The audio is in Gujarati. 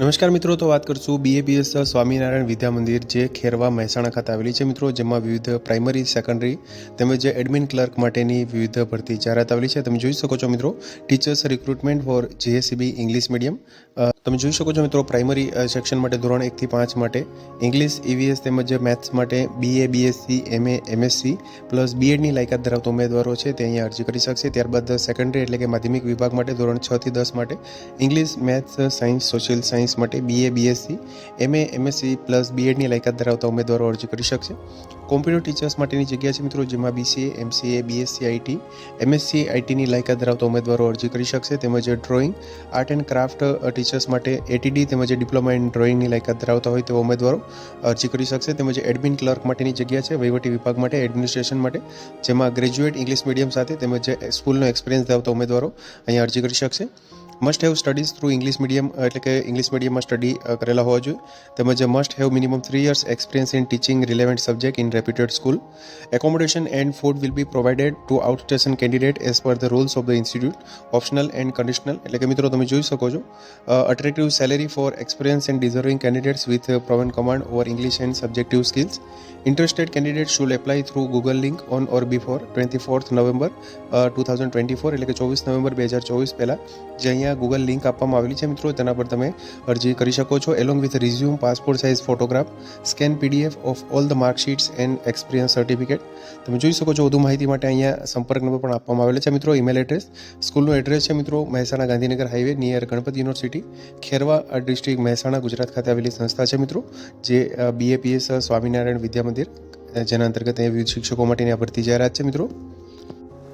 નમસ્કાર મિત્રો, તો વાત કરશું બીએપીએસ સ્વામિનારાયણ વિદ્યા મંદિર જે ખેરવા મહેસાણા ખાતે આવેલી છે. મિત્રો, જેમાં વિવિધ પ્રાઇમરી સેકન્ડરી તેમજ એડમિન ક્લર્ક માટેની વિવિધ ભરતી જાહેરાત આવેલી છે. તમે જોઈ શકો છો મિત્રો teachers recruitment for GSCB English medium તમે જોઈ શકો છો મિત્રો પ્રાઇમરી સેક્શન માટે, ધોરણ એકથી પાંચ માટે ઇંગ્લિશ ઈવીએસ તેમજ મેથ્સ માટે BA BSc MA MSc plus બીએડની લાયકાત ધરાવતા ઉમેદવારો છે, તે અહીંયા અરજી કરી શકશે. ત્યારબાદ સેકન્ડરી એટલે કે માધ્યમિક વિભાગ માટે, ધોરણ છ થી દસ માટે English maths science social science માટે BA BSc MA MSc plus બીએડની લાયકાત ધરાવતા ઉમેદવારો અરજી કરી શકશે. કોમ્પ્યુટર ટીચર્સ માટેની જગ્યા છે મિત્રો, જેમાં BCA MCA BSc IT MSc આઈટીની લાયકાત ધરાવતા ઉમેદવારો અરજી કરી શકશે, તેમજ drawing art and craft teachers માટે એટીડી તેમજ ડિપ્લોમા ઇન ડ્રોઈંગની લાયકાત ધરાવતા હોય તેવા ઉમેદવારો અરજી કરી શકશે, તેમજ એડમિન ક્લર્ક માટેની જગ્યા છે વહીવટી વિભાગ માટે એડમિનિસ્ટ્રેશન માટે, જેમાં ગ્રેજ્યુએટ ઇંગ્લિશ મીડિયમ સાથે તેમજ સ્કૂલનો એક્સપિરિયન્સ ધરાવતા ઉમેદવારો અહીંયા અરજી કરી શકશે. Must have studies through English medium એટલે કે ઇંગ્લિશ મીડિયમમાં સ્ટડી કરેલા હોવા જોઈએ. તેમજ must have minimum three years experience in teaching relevant subject in reputed school accommodation and food will be provided to out station candidate as per the rules of the institute optional and conditional એટલે કે મિત્રો તમે જોઈ શકો છો. Attractive salary for experience and deserving candidates with proven command over English and subjective skills interested candidate should apply through Google link on or before twenty fourth November two thousand twenty four એટલે કે ચોવીસ નવેમ્બર બે હજાર ચોવીસ પહેલાં. જે અહીંયા ગૂગલ લિંક આપવામાં આવેલી છે મિત્રો. તેના પર તમે અરજી કરી શકો છો along with resume passport size photograph scan PDF of all the marksheets and experience certificate તમે જોઈ શકો છો, વધુ માહિતી માટે અહીંયા સંપર્ક નંબર પણ આપવામાં આવેલો છે મિત્રો. ઈમેલ એડ્રેસ સ્કૂલનું એડ્રેસ છે મિત્રો, Mehsana Gandhinagar highway near Ganpat university Kherva district Mehsana, Gujarat ખાતે આવેલી સંસ્થા છે મિત્રો, જે બીએપીએસ સ્વામિનારાયણ વિદ્યા મંદિર, જેના અંતર્ગત અહીંયા વિવિધ શિક્ષકો માટેની આ ભરતી જાહેરાત છે મિત્રો.